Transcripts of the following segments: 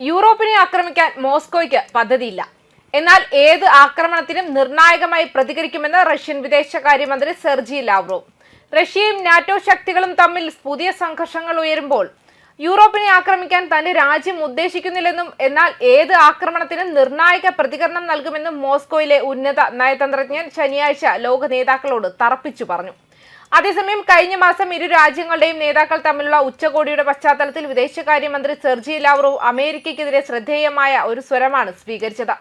യൂറോപ്പിനെ ആക്രമിക്കാൻ മോസ്കോയ്ക്ക് പദ്ധതിയില്ല. എന്നാൽ ഏത് ആക്രമണത്തിനും നിർണായകമായി പ്രതികരിക്കുമെന്ന് റഷ്യൻ വിദേശകാര്യമന്ത്രി സെർജി ലാവ്റോവ്. റഷ്യയും നാറ്റോ ശക്തികളും തമ്മിൽ പുതിയ സംഘർഷങ്ങൾ ഉയരുമ്പോൾ യൂറോപ്പിനെ ആക്രമിക്കാൻ തന്റെ രാജ്യം ഉദ്ദേശിക്കുന്നില്ലെന്നും എന്നാൽ ഏത് ആക്രമണത്തിനും നിർണായക പ്രതികരണം നൽകുമെന്നും മോസ്കോയിലെ ഉന്നത നയതന്ത്രജ്ഞൻ ശനിയാഴ്ച ലോക നേതാക്കളോട് തറപ്പിച്ചു പറഞ്ഞു. അതേസമയം കഴിഞ്ഞ മാസം ഇരു രാജ്യങ്ങളുടെയും നേതാക്കൾ തമ്മിലുള്ള ഉച്ചകോടിയുടെ പശ്ചാത്തലത്തിൽ വിദേശകാര്യമന്ത്രി സെർജി ലാവ്റോവ് അമേരിക്കയ്ക്കെതിരെ ശ്രദ്ധേയമായ ഒരു സ്വരമാണ് സ്വീകരിച്ചത്.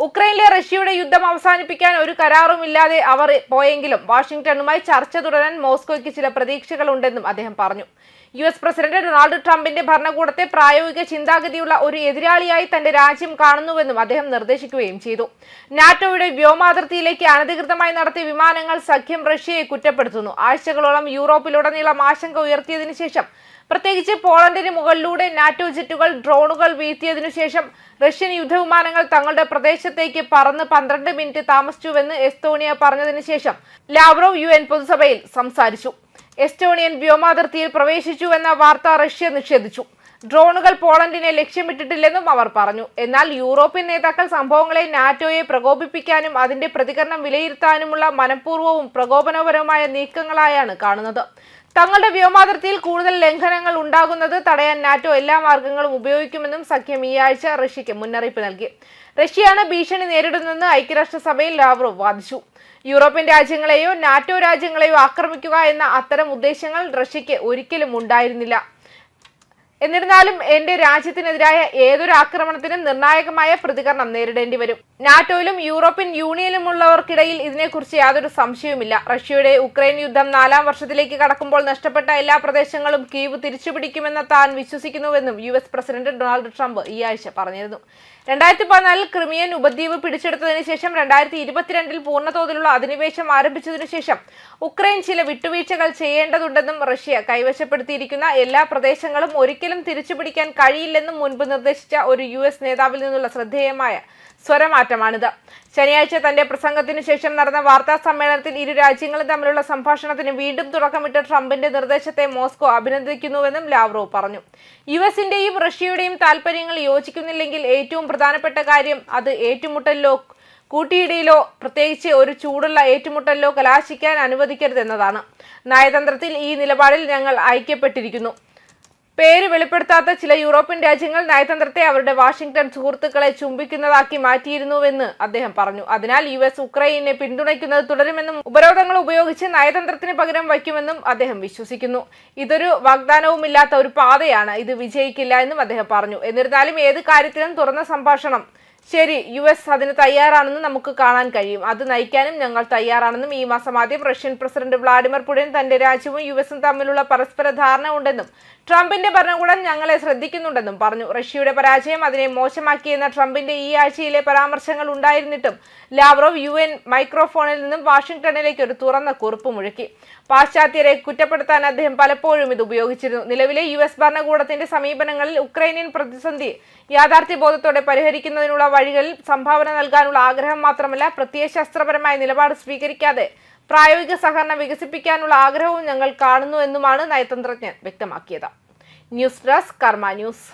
ഉക്രൈനിലെ റഷ്യയുടെ യുദ്ധം അവസാനിപ്പിക്കാൻ ഒരു കരാറുമില്ലാതെ അവർ പോയെങ്കിലും വാഷിംഗ്ടണുമായി ചർച്ച തുടരാൻ മോസ്കോയ്ക്ക് ചില പ്രതീക്ഷകളുണ്ടെന്നും അദ്ദേഹം പറഞ്ഞു. യു എസ് പ്രസിഡന്റ് ഡൊണാൾഡ് ട്രംപിന്റെ ഭരണകൂടത്തെ പ്രായോഗിക ചിന്താഗതിയുള്ള ഒരു എതിരാളിയായി തന്റെ രാജ്യം കാണുന്നുവെന്നും അദ്ദേഹം നിർദ്ദേശിക്കുകയും ചെയ്തു. നാറ്റോയുടെ വ്യോമാതിർത്തിയിലേക്ക് അനധികൃതമായി നടത്തിയ വിമാനങ്ങൾ സഖ്യം റഷ്യയെ കുറ്റപ്പെടുത്തുന്നു. ആഴ്ചകളോളം യൂറോപ്പിലുടനീളം ആശങ്ക ഉയർത്തിയതിനു ശേഷം പ്രത്യേകിച്ച് പോളണ്ടിന് മുകളിലൂടെ നാറ്റോ ജെറ്റുകൾ ഡ്രോണുകൾ വീഴ്ത്തിയതിനു ശേഷം റഷ്യൻ യുദ്ധവിമാനങ്ങൾ തങ്ങളുടെ പ്രദേശത്തേക്ക് പറന്ന് പന്ത്രണ്ട് മിനിറ്റ് താമസിച്ചുവെന്ന് എസ്തോണിയ പറഞ്ഞതിനു ശേഷം ലാവ്റോവ് യു എൻ പൊതുസഭയിൽ സംസാരിച്ചു. എസ്റ്റോണിയൻ വ്യോമാതിർത്തിയിൽ പ്രവേശിച്ചുവെന്ന വാർത്ത റഷ്യ നിഷേധിച്ചു. ഡ്രോണുകൾ പോളണ്ടിനെ ലക്ഷ്യമിട്ടിട്ടില്ലെന്നും അവർ പറഞ്ഞു. എന്നാൽ യൂറോപ്യൻ നേതാക്കൾ സംഭവങ്ങളെ നാറ്റോയെ പ്രകോപിപ്പിക്കാനും അതിന്റെ പ്രതികരണം വിലയിരുത്താനുമുള്ള മനഃപൂർവവും പ്രകോപനപരവുമായ നീക്കങ്ങളായാണ് കാണുന്നത്. തങ്ങളുടെ വ്യോമാതിർത്തിയിൽ കൂടുതൽ ലംഘനങ്ങൾ ഉണ്ടാകുന്നത് തടയാൻ നാറ്റോ എല്ലാ മാർഗങ്ങളും ഉപയോഗിക്കുമെന്നും സഖ്യം ഈ ആഴ്ച റഷ്യയ്ക്ക് മുന്നറിയിപ്പ് നൽകി. റഷ്യയാണ് ഭീഷണി നേരിടുന്നതെന്ന് ഐക്യരാഷ്ട്രസഭയിൽ ലാവ്റോവ് വാദിച്ചു. യൂറോപ്യൻ രാജ്യങ്ങളെയോ നാറ്റോ രാജ്യങ്ങളെയോ ആക്രമിക്കുക എന്ന അത്തരം ഉദ്ദേശങ്ങൾ റഷ്യയ്ക്ക് ഒരിക്കലും ഉണ്ടായിരുന്നില്ല. എന്നിരുന്നാലും എന്റെ രാജ്യത്തിനെതിരായ ഏതൊരു ആക്രമണത്തിനും നിർണായകമായ പ്രതികരണം നേരിടേണ്ടി വരും. നാറ്റോയിലും യൂറോപ്യൻ യൂണിയനിലുമുള്ളവർക്കിടയിൽ ഇതിനെക്കുറിച്ച് യാതൊരു സംശയവുമില്ല. റഷ്യയുടെ ഉക്രൈൻ യുദ്ധം നാലാം വർഷത്തിലേക്ക് കടക്കുമ്പോൾ നഷ്ടപ്പെട്ട എല്ലാ പ്രദേശങ്ങളും കീവ് തിരിച്ചുപിടിക്കുമെന്ന് താൻ വിശ്വസിക്കുന്നുവെന്നും U S president Donald Trump ഈ ആഴ്ച പറഞ്ഞിരുന്നു. രണ്ടായിരത്തി പതിനാലിൽ ക്രിമിയൻ ഉപദ്വീപ് പിടിച്ചെടുത്തതിനു ശേഷം രണ്ടായിരത്തി ഇരുപത്തിരണ്ടിൽ പൂർണതോതിലുള്ള അധിനിവേശം ആരംഭിച്ചതിനു ശേഷം ഉക്രൈൻ ചില വിട്ടുവീഴ്ചകൾ ചെയ്യേണ്ടതുണ്ടെന്നും റഷ്യ കൈവശപ്പെടുത്തിയിരിക്കുന്ന എല്ലാ പ്രദേശങ്ങളും ഒരിക്കലും തിരിച്ചുപിടിക്കാൻ കഴിയില്ലെന്നും മുൻപ് നിർദ്ദേശിച്ച ഒരു യു എസ് നേതാവിൽ നിന്നുള്ള ശ്രദ്ധേയമായ സ്വരമാറ്റമാണിത്. ശനിയാഴ്ച തന്റെ പ്രസംഗത്തിനു ശേഷം നടന്ന വാർത്താ സമ്മേളനത്തിൽ ഇരു രാജ്യങ്ങളും തമ്മിലുള്ള സംഭാഷണത്തിന് വീണ്ടും തുടക്കമിട്ട ട്രംപിന്റെ നിർദ്ദേശത്തെ മോസ്കോ അഭിനന്ദിക്കുന്നുവെന്നും ലാവ്റോവ് പറഞ്ഞു. യു എസിന്റെയും റഷ്യയുടെയും താൽപര്യങ്ങൾ യോജിക്കുന്നില്ലെങ്കിൽ ഏറ്റവും പ്രധാനപ്പെട്ട കാര്യം അത് ഏറ്റുമുട്ടലിലോ കൂട്ടിയിടിയിലോ പ്രത്യേകിച്ച് ഒരു ചൂടുള്ള ഏറ്റുമുട്ടലിലോ കലാശിക്കാൻ അനുവദിക്കരുതെന്നതാണ്. നയതന്ത്രത്തിൽ ഈ നിലപാടിൽ ഞങ്ങൾ ഐക്യപ്പെട്ടിരിക്കുന്നു. പേര് വെളിപ്പെടുത്താത്ത ചില യൂറോപ്യൻ രാജ്യങ്ങൾ നയതന്ത്രത്തെ അവരുടെ വാഷിംഗ്ടൺ സുഹൃത്തുക്കളെ ചുംബിക്കുന്നതാക്കി മാറ്റിയിരുന്നുവെന്ന് അദ്ദേഹം പറഞ്ഞു. അതിനാൽ യു എസ് ഉക്രൈനെ പിന്തുണയ്ക്കുന്നത് തുടരുമെന്നും ഉപരോധങ്ങൾ ഉപയോഗിച്ച് നയതന്ത്രത്തിന് പകരം വയ്ക്കുമെന്നും അദ്ദേഹം വിശ്വസിക്കുന്നു. ഇതൊരു വാഗ്ദാനവുമില്ലാത്ത ഒരു പാതയാണ്. ഇത് വിജയിക്കില്ല എന്നും അദ്ദേഹം പറഞ്ഞു. എന്നിരുന്നാലും ഏത് കാര്യത്തിലും തുറന്ന സംഭാഷണം ശരി യു എസ് അതിന് തയ്യാറാണെന്ന് നമുക്ക് കാണാൻ കഴിയും. അത് നയിക്കാനും ഞങ്ങൾ തയ്യാറാണെന്നും ഈ മാസം ആദ്യം റഷ്യൻ പ്രസിഡന്റ് വ്ളാഡിമിർ പുടിൻ തന്റെ രാജ്യവും യു എസും തമ്മിലുള്ള പരസ്പര ധാരണ ഉണ്ടെന്നും ട്രംപിന്റെ ഭരണകൂടം ഞങ്ങളെ ശ്രദ്ധിക്കുന്നുണ്ടെന്നും പറഞ്ഞു. റഷ്യയുടെ പരാജയം അതിനെ മോശമാക്കിയെന്ന ട്രംപിന്റെ ഈ ആഴ്ചയിലെ പരാമർശങ്ങൾ ഉണ്ടായിരുന്നിട്ടും ലാവ്റോവ് യു എൻ മൈക്രോഫോണിൽ നിന്നും വാഷിംഗ്ടണിലേക്ക് ഒരു തുറന്ന കുറിപ്പ് മുഴക്കി. പാശ്ചാത്യരെ കുറ്റപ്പെടുത്താൻ അദ്ദേഹം പലപ്പോഴും ഇത് ഉപയോഗിച്ചിരുന്നു. നിലവിലെ യു എസ് ഭരണകൂടത്തിന്റെ സമീപനങ്ങളിൽ ഉക്രൈനിയൻ പ്രതിസന്ധി യാഥാർത്ഥ്യബോധത്തോടെ പരിഹരിക്കുന്നതിനുള്ള വഴികളിൽ സംഭാവന നൽകാനുള്ള ആഗ്രഹം മാത്രമല്ല പ്രത്യയശാസ്ത്രപരമായ നിലപാട് സ്വീകരിക്കാതെ പ്രായോഗിക സഹകരണം വികസിപ്പിക്കാനുള്ള ആഗ്രഹവും ഞങ്ങൾ കാണുന്നു എന്നുമാണ് നയതന്ത്രജ്ഞൻ വ്യക്തമാക്കിയത്. News desk Karma news.